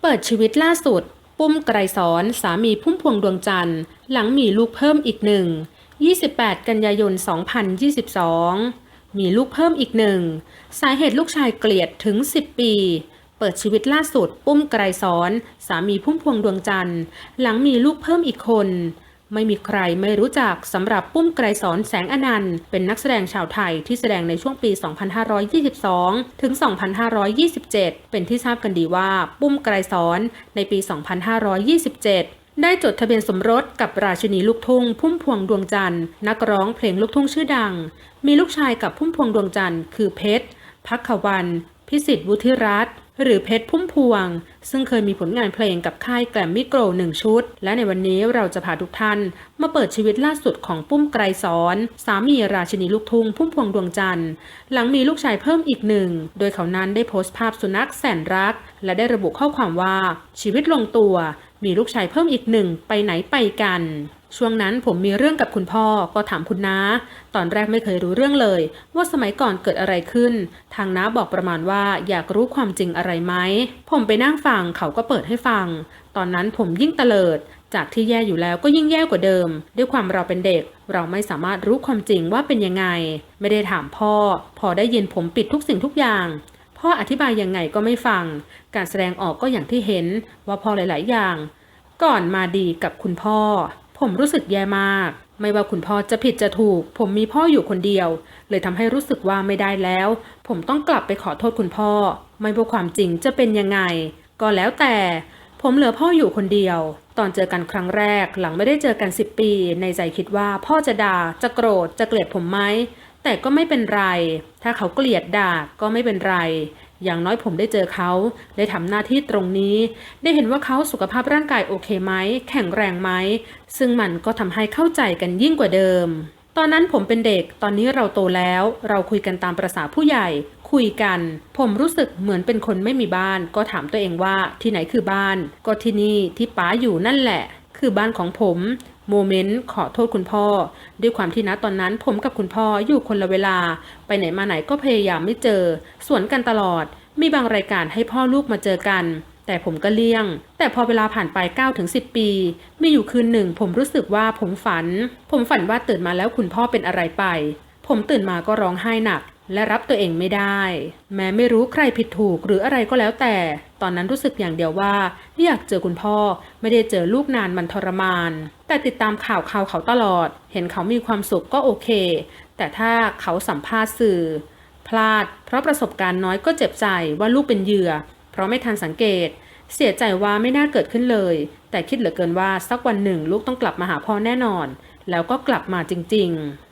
เปิดชีวิตล่าสุด ปุ้มไกรสอนสามีพุ่มพวงดวงจันทร์ หลังมีลูกเพิ่มอีกหนึ่ง 28 กันยายน 2022 มีลูกเพิ่มอีกหนึ่ง สาเหตุลูกชายเกลียดถึง 10 ปี เปิดชีวิตล่าสุด ปุ้มไกรสอนสามีพุ่มพวงดวงจันทร์ หลังมีลูกเพิ่มอีกคน ไม่มีใครไม่รู้จักสำหรับปุ้มไกรสอนแสงอนันต์ เป็นนักแสดงชาวไทยที่แสดงในช่วงปี 2522 ถึง 2527 เป็นที่ทราบกันดีว่าปุ้มไกรสอนในปี 2527ได้จดทะเบียนสมรสกับราชินีลูกทุ่งพุ่มพวงดวงจันทร์นักร้องเพลงลูกทุ่งชื่อดัง มีลูกชายกับพุ่มพวงดวงจันทร์คือเพชรพักขวัน พิสิทธิ์วุฒิรัตน์ หรือเพชรพุ่มพวง ซึ่งเคยมีผลงานเพลงกับค่ายแกรมมี่โกลหนึ่งชุด และในวันนี้เราจะพาทุกท่าน มาเปิดชีวิตล่าสุดของปุ้มไกรสอนสามีราชินีลูกทุ่งพุ่มพวงดวงจันทร์ หลังมีลูกชายเพิ่มอีกหนึ่ง โดยเขานั้นได้โพสต์ภาพสุนัขแสนรัก และได้ระบุข้อความว่าชีวิตลงตัว มีลูกชายเพิ่มอีกหนึ่งไปไหนไปกัน ช่วงนั้นผมมีเรื่องกับคุณพ่อก็ถามคุณน้า ตอนแรกไม่เคยรู้เรื่องเลย ว่าสมัยก่อนเกิดอะไรขึ้น ทางน้าบอกประมาณว่าอยากรู้ความจริงอะไรไหม ผมไปนั่งฟังเขาก็เปิดให้ฟัง ตอนนั้นผมยิ่งเตลิด จากที่แย่อยู่แล้วก็ยิ่งแย่กว่าเดิม ด้วยความเราเป็นเด็ก เราไม่สามารถรู้ความจริงว่าเป็นยังไง ไม่ได้ถามพ่อ พอได้ยินผมปิดทุกสิ่งทุกอย่างพ่ออธิบายยังไงก็ไม่ฟัง การแสดงออกก็อย่างที่เห็นว่าพ่อหลาย ๆ อย่าง ก่อนมาดีกับคุณพ่อ ผมรู้สึกแย่มาก ไม่ว่าคุณพ่อจะผิดจะถูก ผมมีพ่ออยู่คนเดียว เลยทำให้รู้สึกว่าไม่ได้แล้ว ผมต้องกลับไปขอโทษคุณพ่อ ไม่ว่าความจริงจะเป็นยังไง ก็แล้วแต่ ผมเหลือพ่ออยู่คนเดียว ตอนเจอกันครั้งแรก หลังไม่ได้เจอกัน10ปี ในใจคิดว่าพ่อจะด่า จะโกรธ จะเกลียดผมไหมแต่ก็ไม่เป็นไร ถ้าเขาเกลียดด่าก็ไม่เป็นไร อย่างน้อยผมได้เจอเขา ได้ทำหน้าที่ตรงนี้ ได้เห็นว่าเขาสุขภาพร่างกายโอเคไหม แข็งแรงไหม ซึ่งมันก็ทำให้เข้าใจกันยิ่งกว่าเดิม ตอนนั้นผมเป็นเด็ก ตอนนี้เราโตแล้ว เราคุยกันตามประษาผู้ใหญ่ คุยกัน ผมรู้สึกเหมือนเป็นคนไม่มีบ้าน ก็ถามตัวเองว่าที่ไหนคือบ้าน ก็ที่นี่ที่ป๋าอยู่นั่นแหละ คือบ้านของผมโมเมนต์ขอโทษคุณพ่อ ด้วยความที่นะตอนนั้นผมกับคุณพ่ออยู่คนละเวลา ไปไหนมาไหนก็พยายามไม่เจอ สวนกันตลอด มีบางรายการให้พ่อลูกมาเจอกัน แต่ผมก็เลี่ยง แต่พอเวลาผ่านไป9ถึง10 ปี มีอยู่คืนหนึ่ง ผมรู้สึกว่าผมฝัน ผมฝันว่าตื่นมาแล้วคุณพ่อเป็นอะไรไป ผมตื่นมาก็ร้องไห้หนัก และรับตัวเองไม่ได้ แม้ไม่รู้ใครผิดถูกหรืออะไรก็แล้วแต่ ตอนนั้นรู้สึกอย่างเดียวว่าอยากเจอคุณพ่อ ไม่ได้เจอลูกนานมันทรมาน แต่ติดตามข่าวข่าวเขาตลอด เห็นเขามีความสุขก็โอเค แต่ถ้าเขาสัมภาษณ์สื่อ พลาด เพราะประสบการณ์น้อยก็เจ็บใจว่าลูกเป็นเหยื่อ เพราะไม่ทันสังเกต เสียใจว่าไม่น่าเกิดขึ้นเลย แต่คิดเหลือเกินว่าสักวันหนึ่งลูกต้องกลับมาหาพ่อแน่นอน แล้วก็กลับมาจริง ๆ